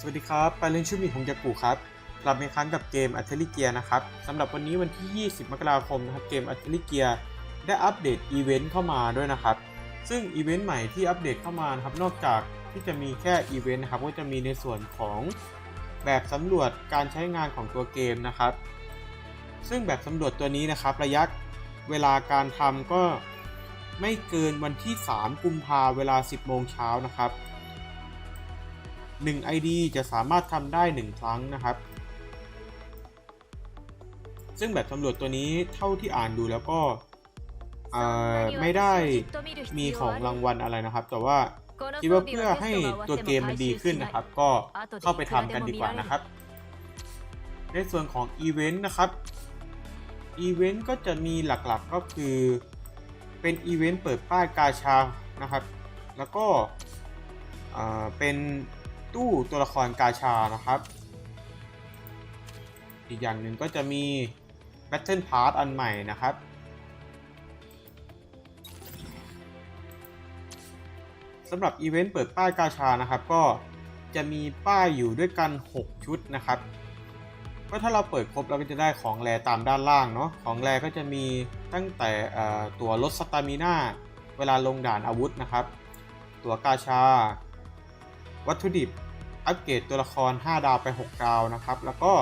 สวัสดีครับ ไปเล่นชื่อมีของยากูครับกลับมาครั้งกับเกมอั t เทลิเกียนะครับสำหรับวันนี้วันที่ 20 มกราคมนะครับ เกมอั t เทลิเกียได้อัปเดตอีเวนต์เข้ามาด้วยนะครับ ซึ่งอีเวนต์ใหม่ที่อัปเดตเข้ามานะครับ นอกจากที่จะมีแค่อีเวนต์นะครับ ก็จะมีในส่วนของแบบสำรวจการใช้งานของตัวเกมนะครับ ซึ่งแบบสำรวจตัวนี้นะครับ ระยะเวลาการทำก็ไม่เกินวันที่ 3 กุมภาเวลา 10 โมงเช้านะครับ 1 ID จะสามารถทำได้ 1 ครั้งนะครับ ซึ่งแบบสำรวจตัวนี้เท่าที่อ่านดูแล้วก็เอ่อไม่ได้มีของรางวัลอะไรนะครับ แต่ว่าคิดว่าเพื่อให้ตัวเกมมันดีขึ้นนะครับ ก็เข้าไปทำกันดีกว่านะครับ ในส่วนของอีเวนต์นะครับอีเวนต์ก็จะมีหลักๆก็คือเป็นอีเวนต์เปิดป้ายกาชานะครับ แล้วก็เอ่อเป็น ตู้ตัวละครกาชานะครับ อีกอย่างหนึ่งก็จะมี Battle Pass อันใหม่นะครับ สำหรับอีเวนต์เปิดป้ายกาชานะครับ ก็จะมีป้ายอยู่ด้วยกัน 6 ชุดนะครับก็ถ้าเราเปิดครบเราก็จะได้ของแรตามด้านล่างเนาะของแรก็จะมีตั้งแต่ตัวลดสตามิน่าเวลาลงด่านอาวุธนะครับ ตัวกาชา วัตถุดิบ อัปเกรดตัวละคร 5 ดาวไป 6 ดาวนะครับ แล้วก็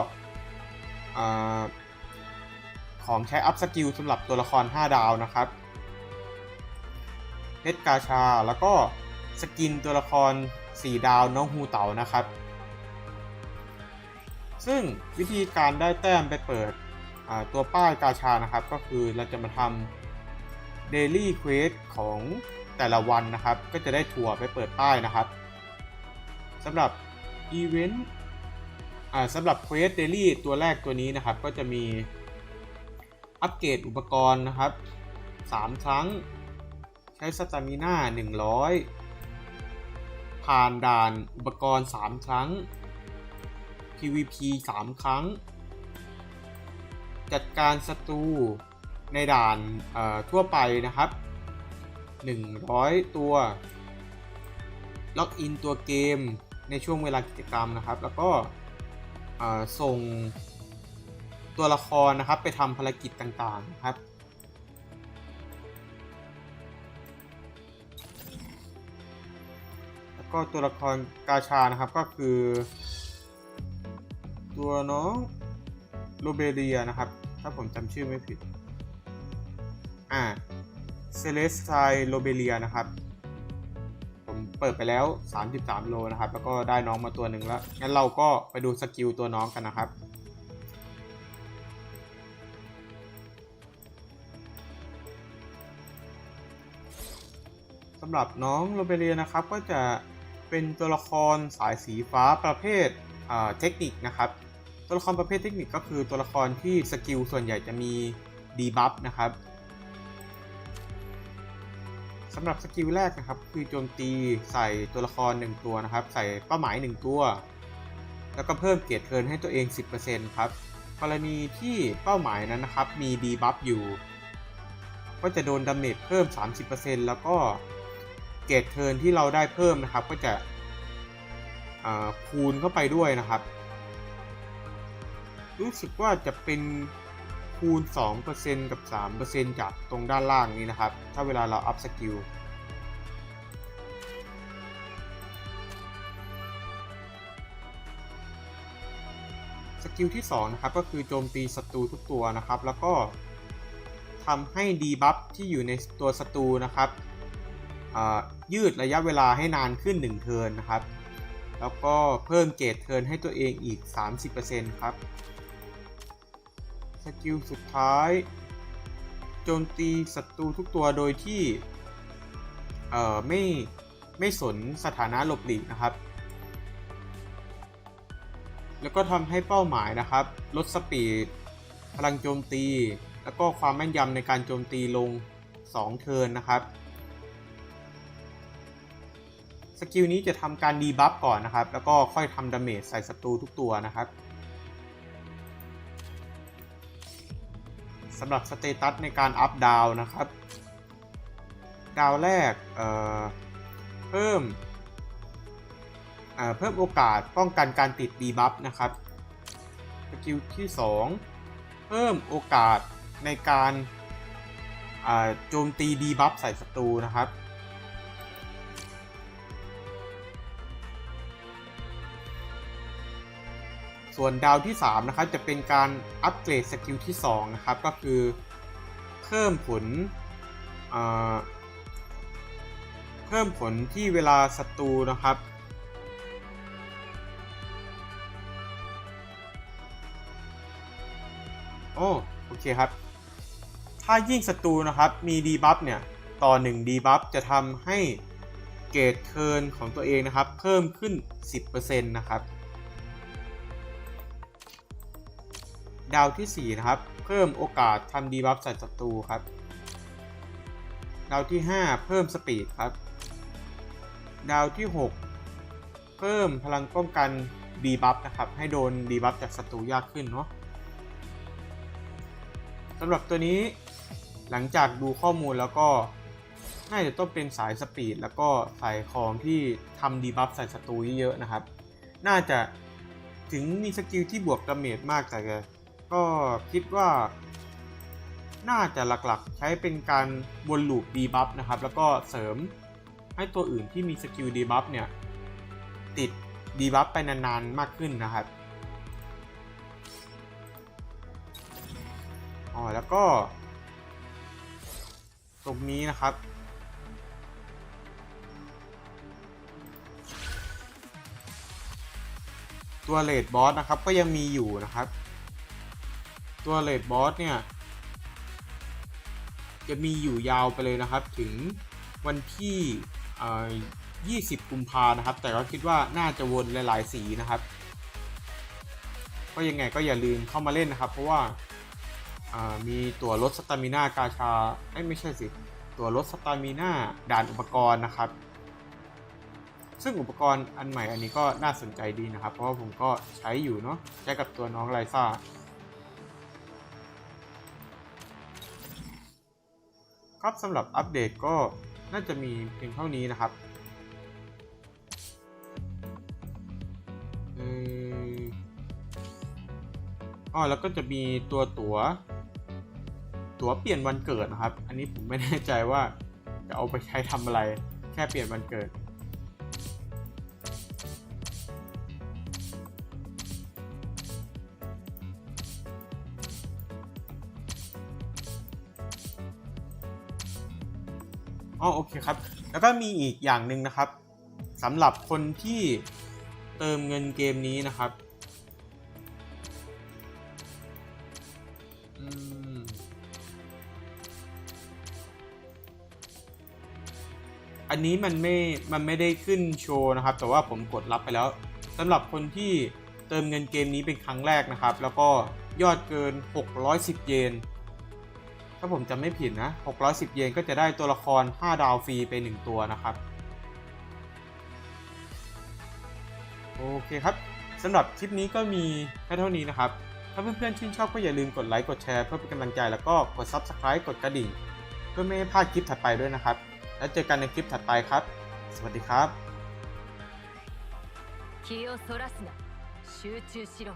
ของใช้อัพสกิลสำหรับตัวละคร 5 ดาวนะครับเพชรกาชา แล้วก็สกินตัวละคร 4 ดาวน้องฮูเต๋านะครับ ซึ่งวิธีการได้แต้มไปเปิดตัวป้ายกาชานะครับ ก็คือเราจะมาทำ Daily Quest ของแต่ละวันนะครับ ก็จะได้ถั่วไปเปิดป้ายนะครับสำหรับ อีเวนต์สำหรับ Quest Daily ตัวแรกตัวนี้นะครับ ก็จะมีอัปเกรดอุปกรณ์นะครับ 3 ครั้ง ใช้สตามิน่า100 ผ่านด่านอุปกรณ์ 3 ครั้ง PVP 3 ครั้ง จัดการศัตรูในด่านทั่วไปนะครับ 100 ตัว ล็อกอินตัวเกม ในช่วงเวลากิจกรรมนะครับ แล้วก็ส่งตัวละครนะครับไปทำภารกิจต่างๆนะครับแล้วก็ตัวละครกาชานะครับก็คือ ตัวน้องโรเบเรียนะครับ ถ้าผมจำชื่อไม่ผิด อ่าเซเลสไทโรเบเรียนะครับ เปิดไปแล้ว 33 โลนะครับ แล้วก็ได้น้องมาตัวหนึ่งแล้ว งั้นเราก็ไปดูสกิลตัวน้องกันนะครับ สำหรับน้องโรเบเรียนะครับ ก็จะเป็นตัวละครสายสีฟ้าประเภทเทคนิคนะครับ ตัวละครประเภทเทคนิคก็คือตัวละครที่สกิลส่วนใหญ่จะมีดีบัฟนะครับ สำหรับสกิลแรกนะครับ คือโจมตีใส่ตัวละคร 1 ตัวนะครับ ใส่เป้าหมาย 1 ตัว แล้วก็เพิ่มเกียรติเทินให้ตัวเอง 10%ครับ กรณีที่เป้าหมายนั้นนะครับ มีดีบัฟอยู่ ก็จะโดนดาเมจเพิ่ม 30%แล้วก็เกรดเทินที่เราได้เพิ่มนะครับ ก็จะคูณเข้าไปด้วยนะครับ รู้สึกว่าจะเป็น คูณ 2%กับ 3%จากตรงด้านล่างนี้นะครับ ถ้าเวลาเราอัพสกิลสกิลที่2นะครับก็คือโจมตีศัตรูทุกตัวนะครับ แล้วก็ทำให้ดีบัฟที่อยู่ในตัวศัตรูนะครับยืดระยะเวลาให้นานขึ้น 1 เทิร์นนะครับ แล้วก็เพิ่มเกรดเทิร์นให้ตัวเองอีก 30%ครับ สกิลสุดท้าย โจมตีศัตรูทุกตัวโดยที่ เอ่อ ไม่ ไม่สนสถานะหลบหลีกนะครับ แล้วก็ทำให้เป้าหมายนะครับ ลดสปีด พลังโจมตี แล้วก็ความแม่นยำในการโจมตีลง 2 เทิร์นนะครับ สกิลนี้จะทำการดีบัฟก่อนนะครับ แล้วก็ค่อยทำดาเมจใส่ศัตรูทุกตัวนะครับ สำหรับสเตตัสในการอัพดาวนะครับ ดาวแรกเเพิ่มเพิ่มโอกาสป้องกันการติดดีบัฟนะครับสกิลที่ 2 เพิ่มโอกาสในการโจมตีดีบัฟใส่ศัตรูนะครับ ส่วนดาวที่ 3 นะครับ จะเป็นการอัปเกรดสกิลที่ 2 นะครับ ก็คือเพิ่มผลเพิ่มผลที่เวลาศัตรูนะครับ โอ้โอเคครับ ถ้ายิ่งศัตรูนะครับมีดีบัฟเนี่ย ต่อ1ดีบัฟจะทำให้เกรดเทิร์นของตัวเองนะครับ เพิ่มขึ้น 10%นะครับ ดาวที่ 4 นะครับ เพิ่มโอกาสทำดีบัฟใส่ศัตรูครับ ดาวที่ 5 เพิ่มสปีดครับ ดาวที่ 6 เพิ่มพลังป้องกันดีบัฟนะครับ ให้โดนดีบัฟจากศัตรูยากขึ้นเนาะสำหรับตัวนี้หลังจากดูข้อมูลแล้วก็น่าจะต้องเป็นสายสปีดแล้วก็สายของที่ทำดีบัฟใส่ศัตรูเยอะๆนะครับ น่าจะถึงมีสกิลที่บวกดาเมจมากแต่ ก็คิดว่า น่าจะหลักๆ ใช้เป็นการวนลูปดีบัฟนะครับ แล้วก็เสริมให้ตัวอื่นที่มีสกิลดีบัฟเนี่ย ติดดีบัฟไปนานๆ มากขึ้นนะครับอ๋อแล้วก็ ตรงนี้นะครับตัวเลดบอสนะครับก็ยังมีอยู่นะครับ ตัวเลดบอสเนี่ย จะมีอยู่ยาวไปเลยนะครับ ถึงวันที่ 20 กุมภานะครับ แต่ก็คิดว่าน่าจะวนหลาย ๆ สีนะครับ ก็ยังไงก็อย่าลืมเข้ามาเล่นนะครับ เพราะว่าามีตัวลดสตามิน่ากาชาเอ้ไม่ใช่สิ ตัวลดสตามิน่าด่านอุปกรณ์นะครับ ซึ่งอุปกรณ์อันใหม่อันนี้ก็น่าสนใจดีนะครับ เพราะว่าผมก็ใช้อยู่เนาะใช้กับตัวน้องไลซ่า ครับสำหรับอัปเดตก็น่าจะมีเพียงเท่านี้นะครับอ๋อแล้วก็จะมีตัวตัว๋ว ตั๋วเปลี่ยนวันเกิดนะครับ อันนี้ผมไม่แน่ใจว่าจะเอาไปใช้ทำอะไร แค่เปลี่ยนวันเกิด อ๋อโอเคครับ แล้วก็มีอีกอย่างหนึ่งนะครับสำหรับคนที่เติมเงินเกมนี้นะครับอันนี้มันไม่ มันไม่ได้ขึ้นโชว์นะครับ แต่ว่าผมกดรับไปแล้วสำหรับคนที่เติมเงินเกมนี้เป็นครั้งแรกนะครับ แล้วก็ยอดเกิน 610 เยน ถ้าผมจำไม่ผิดนะ 610 เยนก็จะได้ตัวละคร 5 ดาวฟรีไป 1 ตัวนะครับ โอเคครับสำหรับคลิปนี้ก็มีแค่เท่านี้นะครับ ถ้าเพื่อนๆชื่นชอบก็อย่าลืมกดไลค์กดแชร์เพื่อเป็นกำลังใจแล้วก็กด Subscribe กดกระดิ่ง เพื่อไม่ให้พลาดคลิปถัดไปด้วยนะครับ แล้วเจอกันในคลิปถัดไปครับ สวัสดีครับ気をそらすな集中しろ